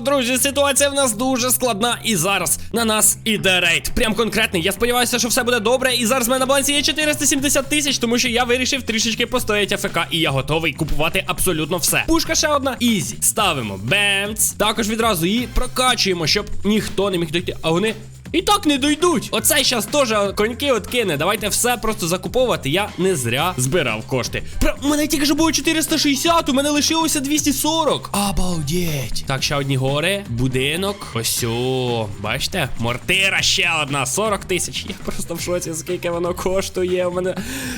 Друзі, ситуація в нас дуже складна. І зараз на нас іде рейд. Прям конкретний. Я сподіваюся, що все буде добре. І зараз в мене на балансі є 470 тисяч, тому що я вирішив трішечки постояти АФК, і я готовий купувати абсолютно все. Пушка ще одна. Ізі. Ставимо бенц. Також відразу її прокачуємо, щоб ніхто не міг дойти. А вони. І так не дойдуть. Оцей щас теж коньки откине. Давайте все просто закуповувати. Я не зря збирав кошти. Про у мене тільки ж було 460, у мене лишилося 240. Обалдеть. Так, ще одні гори, будинок. Ось о, бачите? Мортира ще одна, 40 тисяч. Я просто в шоці, скільки воно коштує. У мене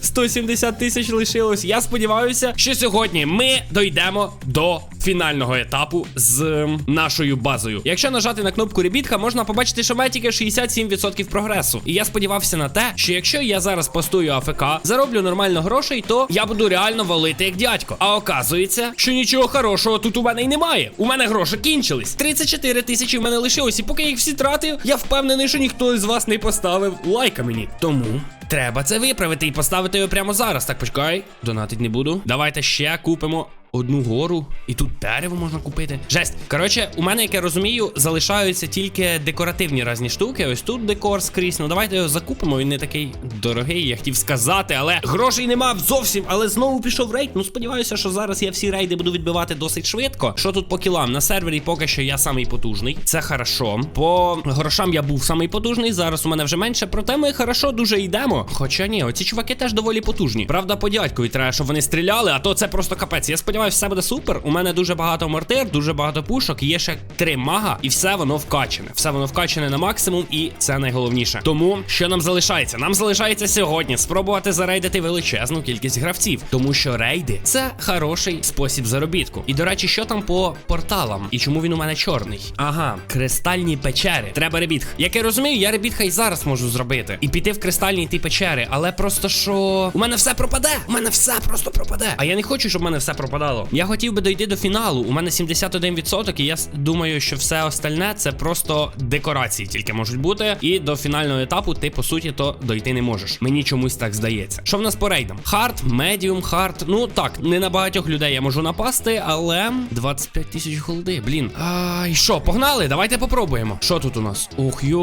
170 тисяч лишилось. Я сподіваюся, що сьогодні ми дойдемо до фінального етапу з ем, нашою базою. Якщо нажати на кнопку ребітка, можна побачити, що має тільки 67% прогресу. І я сподівався на те, що якщо я зараз постую АФК, зароблю нормально грошей, то я буду реально валити як дядько. А оказується, що нічого хорошого тут у мене й немає. У мене гроші кінчились. 34 тисячі в мене лишилось. І поки їх всі тратив, я впевнений, що ніхто із вас не поставив лайка мені. Тому. Треба це виправити і поставити його прямо зараз. Так, почекай, донатить не буду. Давайте ще купимо одну гору, і тут дерево можна купити. Жесть. Коротше, у мене, як я розумію, залишаються тільки декоративні різні штуки. Ось тут декор скрізь. Ну давайте його закупимо. Він не такий дорогий, я хотів сказати, але грошей нема зовсім. Але знову пішов рейд. Ну сподіваюся, що зараз я всі рейди буду відбивати досить швидко. Що тут по кілам? На сервері поки що я самий потужний. Це хорошо. По грошам я був самий потужний. Зараз у мене вже менше. Проте ми хорошо дуже йдемо. Хоча ні, оці чуваки теж доволі потужні. Правда, по дядькові треба, щоб вони стріляли, а то це просто капець. Я сподіваюся, все буде супер. У мене дуже багато мортир, дуже багато пушок. Є ще три мага, і все воно вкачане. Все воно вкачане на максимум, і це найголовніше. Тому що нам залишається? Нам залишається сьогодні спробувати зарейдити величезну кількість гравців, тому що рейди це хороший спосіб заробітку. І до речі, що там по порталам? І чому він у мене чорний? Ага, кристальні печери. Треба ребітх. Як я розумію, я ребітха і зараз можу зробити. І піти в кристальні ті печери. Але просто що у мене все пропаде. У мене все просто пропаде. А я не хочу, щоб у мене все пропадало. Я хотів би дойти до фіналу. У мене 71%, і я думаю, що все остальне це просто декорації тільки можуть бути. І до фінального етапу ти, по суті, то дойти не можеш. Мені чомусь так здається. Що в нас по рейдам? Хард, медіум, хард. Ну так, не на багатьох людей я можу напасти, але 25 тисяч голди. Блін. А, і що, погнали? Давайте попробуємо. Що тут у нас? Ох йо,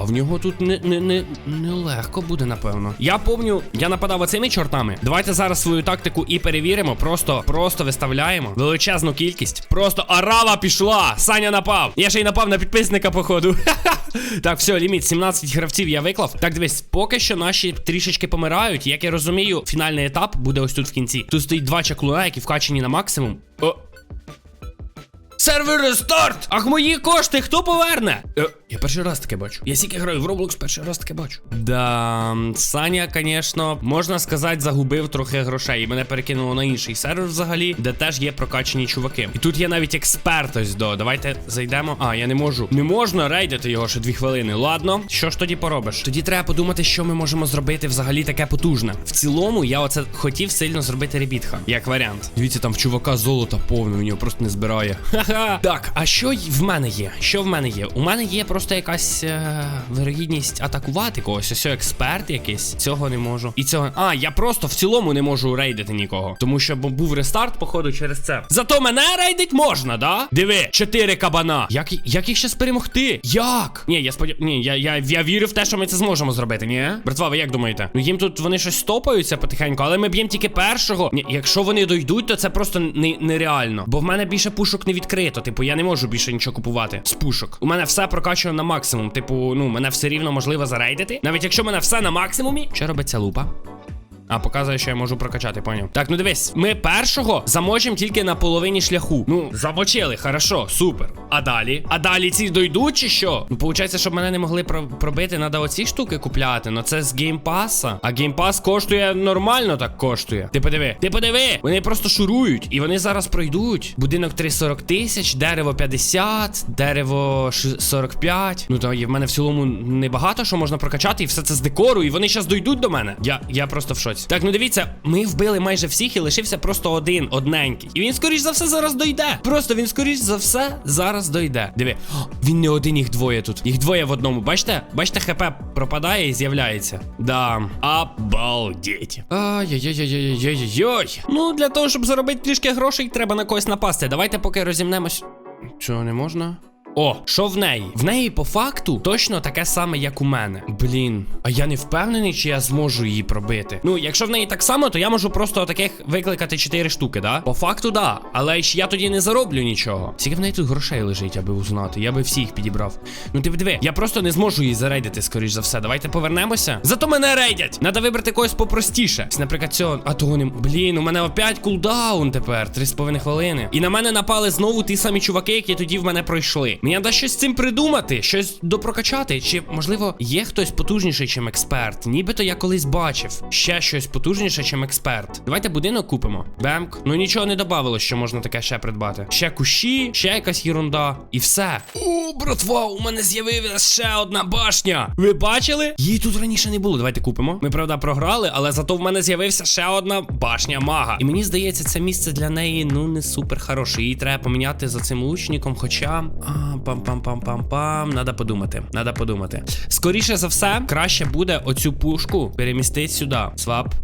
а в нього тут не, не, не, не легко буде, напевно. Я помню, я нападав оцими чортами. Давайте зараз свою тактику і перевіримо. Просто, просто виставляємо величезну кількість. Просто арава пішла. Саня напав. Я ще й напав на підписника, походу. Так, все, ліміт 17 гравців я виклав. Так, дивись, поки що наші трішечки помирають. Як я розумію, фінальний етап буде ось тут в кінці. Тут стоїть два чаклуна, які вкачені на максимум. О. Сервер рестарт! Ах, мої кошти, хто поверне? Е, я перший раз таке бачу. Я стільки граю в Roblox, перший раз таке бачу. Да, Саня, звісно, можна сказати, загубив трохи грошей. І мене перекинуло на інший сервер взагалі, де теж є прокачані чуваки. І тут є навіть експерт ось до. Давайте зайдемо. А, я не можу. Не можна рейдити його ще дві хвилини. Ладно, що ж тоді поробиш? Тоді треба подумати, що ми можемо зробити взагалі таке потужне. В цілому, я оце хотів сильно зробити ребітха, як варіант. Дивіться, там в чувака золота повне, у нього просто не збирає. Ха-ха. Так, а що в мене є? Що в мене є? У мене є просто якась е, вирогідність атакувати когось. Ось експерт якийсь. Цього не можу. І цього. А, я просто в цілому не можу рейдити нікого. Тому що бо був рестарт, походу, через це. Зато мене рейдить можна, да? Диви, чотири кабана. Як, як їх щас перемогти? Як? Ні, я сподів... Ні, я, я, я вірю в те, що ми це зможемо зробити, ні? Братва, ви як думаєте? Ну їм тут вони щось стопаються потихеньку, але ми б'ємо тільки першого. Ні, якщо вони дойдуть, то це просто не, нереально. Бо в мене більше пушок не відкрито. Типу, я не можу більше нічого купувати з пушок. У мене все прокачано на максимум. Типу, ну, мене все рівно можливо зарейдити. Навіть якщо мене все на максимумі. Що робиться лупа? А, показує, що я можу прокачати, поняв. Так, ну дивись, ми першого замочимо тільки на половині шляху. Ну, замочили, хорошо, супер. А далі? А далі ці дойдуть чи що? Ну, виходить, щоб мене не могли про- пробити, треба оці штуки купляти. Ну це з геймпаса. А геймпас коштує нормально так коштує. Ти подиви, ти подиви! Вони просто шурують. І вони зараз пройдуть. Будинок 340 тисяч, дерево 50, дерево 45. Ну то і в мене в цілому небагато що можна прокачати, і все це з декору, і вони зараз дойдуть до мене. Я, я просто в шоці. Так, ну дивіться, ми вбили майже всіх і лишився просто один, одненький. І він, скоріш за все, зараз дойде. Просто він, скоріш за все, зараз дойде. Диви, О, він не один, їх двоє тут. Їх двоє в одному. Бачите? Бачите, хп пропадає і з'являється. Да. Обалдеть. Ай-яй-яй-яй-яй-яй-яй. Ну, для того, щоб заробити трішки грошей, треба на когось напасти. Давайте поки розімнемось. Цього не можна? О, що в неї? В неї по факту точно таке саме, як у мене. Блін, а я не впевнений, чи я зможу її пробити. Ну, якщо в неї так само, то я можу просто таких викликати 4 штуки, да? По факту, да. Але ж я тоді не зароблю нічого. Скільки в неї тут грошей лежить, аби узнати. Я би всіх підібрав. Ну ти диви, я просто не зможу її зарейдити, скоріш за все. Давайте повернемося. Зато мене рейдять. Надо вибрати когось попростіше. Наприклад, цього. А. Блін, у мене опять кулдаун тепер. 3,5 хвилини. І на мене напали знову ті самі чуваки, які тоді в мене пройшли. Мені треба щось з цим придумати, щось допрокачати. Чи, можливо, є хтось потужніший, чим експерт? Нібито я колись бачив. Ще щось потужніше, чим експерт. Давайте будинок купимо. Бемк. Ну нічого не додавало, що можна таке ще придбати. Ще кущі, ще якась єрунда. І все. О, братва, у мене з'явилася ще одна башня. Ви бачили? Її тут раніше не було. Давайте купимо. Ми, правда, програли, але зато в мене з'явився ще одна башня мага. І мені здається, це місце для неї ну не супер хороше. Її треба поміняти за цим лучником. Хоча. А, пам-пам-пам-пам-пам. Надо подумати. Надо подумати. Скоріше за все, краще буде оцю пушку перемістити сюди. Свап.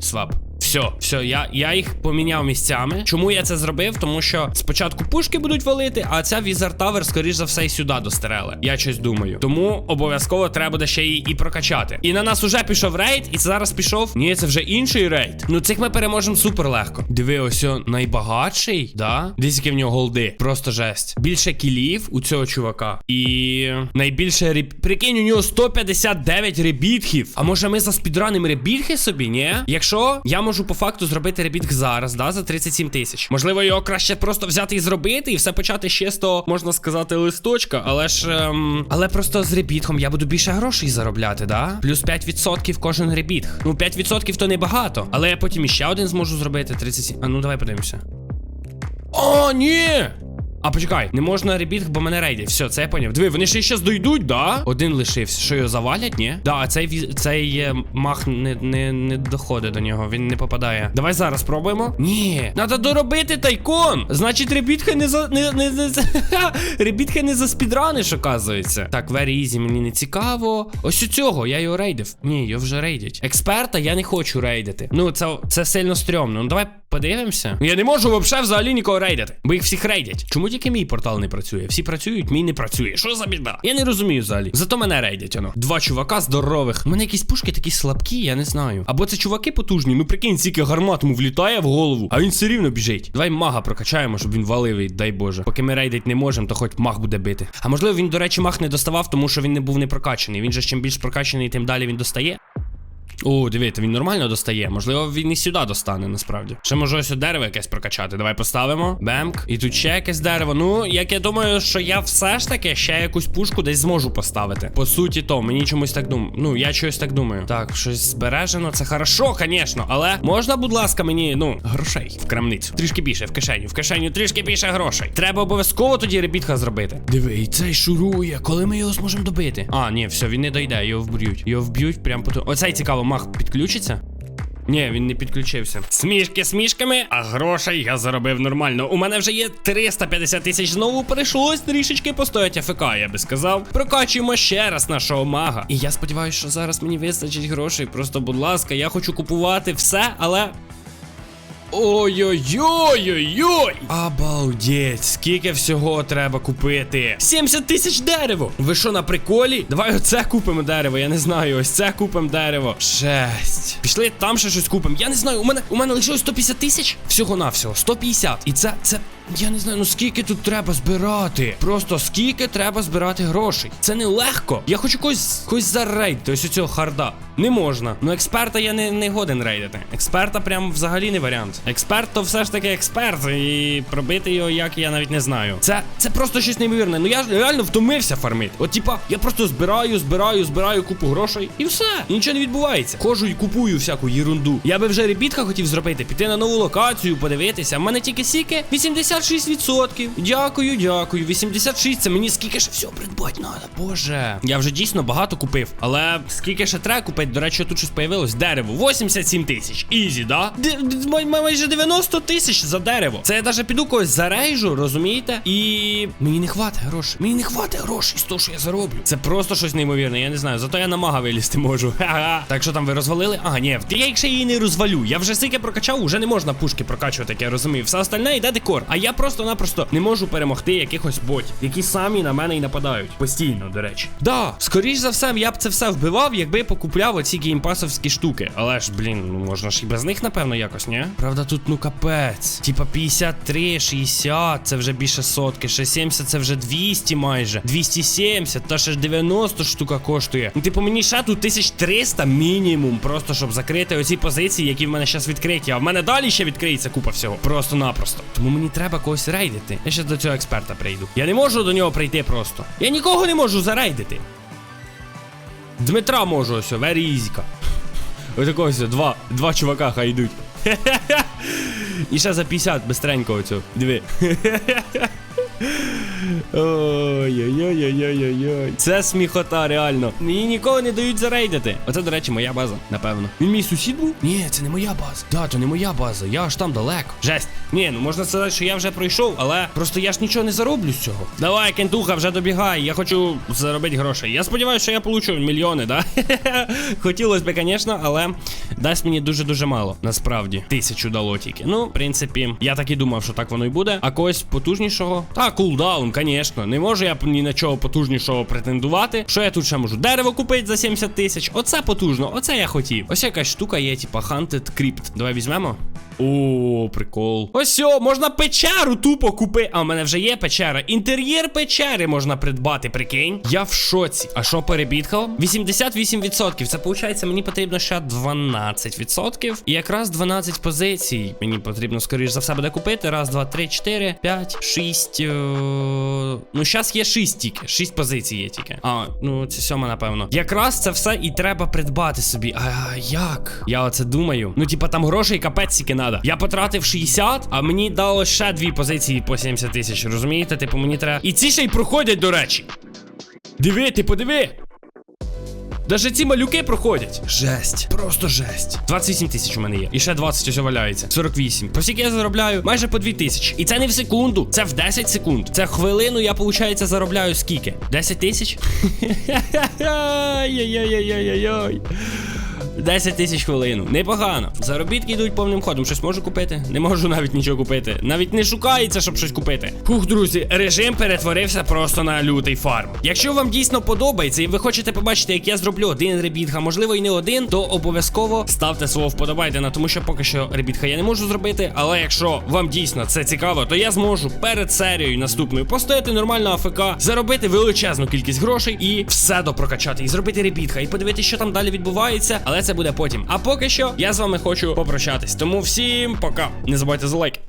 Свап. Все, все, я, я їх поміняв місцями. Чому я це зробив? Тому що спочатку пушки будуть валити, а ця Візар Тавер, скоріш за все, і сюди дострели. Я щось думаю. Тому обов'язково треба буде ще її і прокачати. І на нас уже пішов рейд, і зараз пішов. Ні, це вже інший рейд. Ну цих ми переможемо супер легко. Диви, ось найбагатший, да? Десь які в нього голди. Просто жесть. Більше кілів у цього чувака. І найбільше реб... Прикинь, у нього 159 ребітхів. А може ми заспідранимо ребітхи собі, ні? Якщо я можу по факту зробити ребітк зараз, да, за 37 тисяч. Можливо, його краще просто взяти і зробити, і все почати ще з того, можна сказати, листочка. Але ж. Ем... Але просто з ребітком я буду більше грошей заробляти, да? Плюс 5% кожен ребітг. Ну, 5% то небагато. Але я потім іще один зможу зробити. 37. А ну давай подивимося. О, ні! А почекай, не можна ребітг, бо мене рейдять. Все, це я поняв. Диви, вони ще щас дойдуть, да? Один лишився. Що його завалять, ні? Да, цей цей е, мах не, не, не доходить до нього, він не попадає. Давай зараз спробуємо. Ні, треба доробити тайкон. Значить, ребітхи не за. Не, не, не, ребітхи не за спідраниш, оказується. Так, very easy, мені не цікаво. Ось у цього, я його рейдив. Ні, його вже рейдять. Експерта я не хочу рейдити. Ну, це, це сильно стрьомно. Ну давай подивимося. Я не можу взагалі взагалі нікого рейдити, бо їх всіх рейдять. Чому тільки мій портал не працює? Всі працюють, мій не працює. Що за біда? Я не розумію взагалі. Зато мене рейдять воно. Два чувака здорових. У мене якісь пушки такі слабкі, я не знаю. Або це чуваки потужні. Ну прикинь, скільки гармат йому влітає в голову, а він все рівно біжить. Давай мага прокачаємо, щоб він валив, і дай Боже. Поки ми рейдить не можемо, то хоч маг буде бити. А можливо, він, до речі, маг не доставав, тому що він не був не прокачаний. Він же чим більш прокачаний, тим далі він достає. О, дивіться, він нормально достає. Можливо, він і сюди достане, насправді. Ще може ось дерево якесь прокачати. Давай поставимо. Бемк. І тут ще якесь дерево. Ну, як я думаю, що я все ж таки ще якусь пушку десь зможу поставити. По суті, то мені чомусь так думаю. Ну, я чогось так думаю. Так, щось збережено. Це хорошо, звісно. Але можна, будь ласка, мені, ну, грошей в крамницю. Трішки більше в кишеню. В кишеню трішки більше грошей. Треба обов'язково тоді ребітха зробити. Диви, цей шурує. Коли ми його зможемо добити? А, ні, все, він не дойде, його вб'ють. Його вб'ють прямо по ту- Оцей цікаво, мах підключиться. Ні, він не підключився. Смішки смішками, а грошей я заробив нормально. У мене вже є 350 тисяч знову прийшлось трішечки постояти АФК, я би сказав. Прокачуємо ще раз нашого мага. І я сподіваюся, що зараз мені вистачить грошей. Просто, будь ласка, я хочу купувати все, але. Ой-ой-ой-ой-ой! Обалдеть, скільки всього треба купити? 70 тисяч дерево! Ви що на приколі? Давай оце купимо дерево, я не знаю. Ось це купимо дерево. Шесть. Пішли там ще щось купимо. Я не знаю, у мене у мене лишилось 150 тисяч. Всього навсього 150. І це, це. Я не знаю, ну скільки тут треба збирати. Просто скільки треба збирати грошей. Це не легко. Я хочу когось когось зарейдити, ось у цього харда. Не можна. Ну експерта я не, не годен рейдити. Експерта прям взагалі не варіант. Експерт то все ж таки експерт. І пробити його як я навіть не знаю. Це це просто щось неймовірне. Ну я ж реально втомився фармити. От типа, я просто збираю, збираю, збираю купу грошей. І все. І нічого не відбувається. Хожу і купую всяку єрунду. Я би вже ребітка хотів зробити, піти на нову локацію, подивитися. В мене тільки сіки 86%. Дякую, дякую. 86 це мені скільки ще всього придбати треба. Боже. Я вже дійсно багато купив. Але скільки ще треба купити? До речі, тут щось появилось. Дерево. 87 тисяч. Ізі, да? Д- д- май- майже 90 тисяч за дерево. Це я навіть піду когось зарейжу, розумієте? І мені не хватить грошей. Мені не хватить грошей з того, що я зароблю. Це просто щось неймовірне, я не знаю. Зато я на мага вилізти можу. Ха-ха. Так що там ви розвалили? Ага, ні, я якщо її не розвалю. Я вже стільки прокачав, уже не можна пушки прокачувати, як я розумію. Все остальне йде декор. А я просто-напросто не можу перемогти якихось ботів, які самі на мене і нападають. Постійно, до речі. Да, скоріш за все, я б це все вбивав, якби покупляв оці геймпасовські штуки. Але ж, блін, ну можна ж і без них, напевно, якось, ні? Правда, тут ну капець. Типа 53, 60, це вже більше сотки. Ще 70 це вже 200 майже. 270, та ще 90 штука коштує. Ну, типу, мені ще тут 1300 мінімум, просто щоб закрити оці позиції, які в мене зараз відкриті. А в мене далі ще відкриється купа всього. Просто-напросто. Тому мені треба когось рейдити. Я ще до цього експерта прийду. Я не можу до нього прийти просто. Я нікого не можу зарейдити. Дмитра можу ось, верізька. Ось такого два, два чувака хай йдуть. І ще за 50 бистренько оцю. Диви. Ой-ой-ой-ой-ой-ой. Це сміхота, реально. Мені нікого не дають зарейдити. Оце, до речі, моя база, напевно. Він мій сусід був? Ні, це не моя база. Да, то не моя база. Я аж там далеко. Жесть. Ні, ну можна сказати, що я вже пройшов, але просто я ж нічого не зароблю з цього. Давай, кентуха, вже добігай. Я хочу заробити грошей. Я сподіваюся, що я получу мільйони, да? Хотілося б, звісно, але дасть мені дуже-дуже мало. Насправді. Тисячу дало тільки. Ну, в принципі, я так і думав, що так воно і буде. А когось потужнішого. Кулдаун, звісно. Не можу я ні на чого потужнішого претендувати. Що я тут ще можу? Дерево купити за 70 тисяч. Оце потужно, оце я хотів. Ось якась штука є, типа Hunted Crypt. Давай візьмемо. О, прикол. Ось о, можна печеру тупо купити. А в мене вже є печера. Інтер'єр печери можна придбати, прикинь. Я в шоці. А що перебіткав? 88%. Це виходить, мені потрібно ще 12%. І якраз 12 позицій. Мені потрібно, скоріш за все, буде купити. Раз, два, три, чотири, п'ять, шість. е, Ну, зараз є 6 тільки. 6 позицій є тільки. А, ну це сьома, напевно. Якраз це все і треба придбати собі. А як? Я оце думаю. Ну, типа, там грошей капець тільки надо. Я потратив 60, а мені дало ще дві позиції по 70 тисяч. Розумієте? Типу, мені треба. І ці ще й проходять, до речі. Диви, ти подиви. Даже ці малюки проходять. Жесть. Просто жесть. 28 тисяч у мене є. І ще 20 ось валяється. 48. По скільки я заробляю? Майже по 2 тисячі. І це не в секунду, це в 10 секунд. Це хвилину я, виходить, заробляю скільки? 10 тисяч? Ай-яй-яй-яй-яй-яй. 10 тисяч хвилину. Непогано. Заробітки йдуть повним ходом. Щось можу купити? Не можу навіть нічого купити. Навіть не шукається, щоб щось купити. Фух, друзі, режим перетворився просто на лютий фарм. Якщо вам дійсно подобається і ви хочете побачити, як я зроблю один ребітха, можливо і не один, то обов'язково ставте свого вподобайдена, тому що поки що ребітха я не можу зробити. Але якщо вам дійсно це цікаво, то я зможу перед серією наступною постояти нормально АФК, заробити величезну кількість грошей і все допрокачати, і зробити ребітха, і подивитися, що там далі відбувається. Але це буде потім. А поки що я з вами хочу попрощатись. Тому всім пока. Не забувайте за лайк.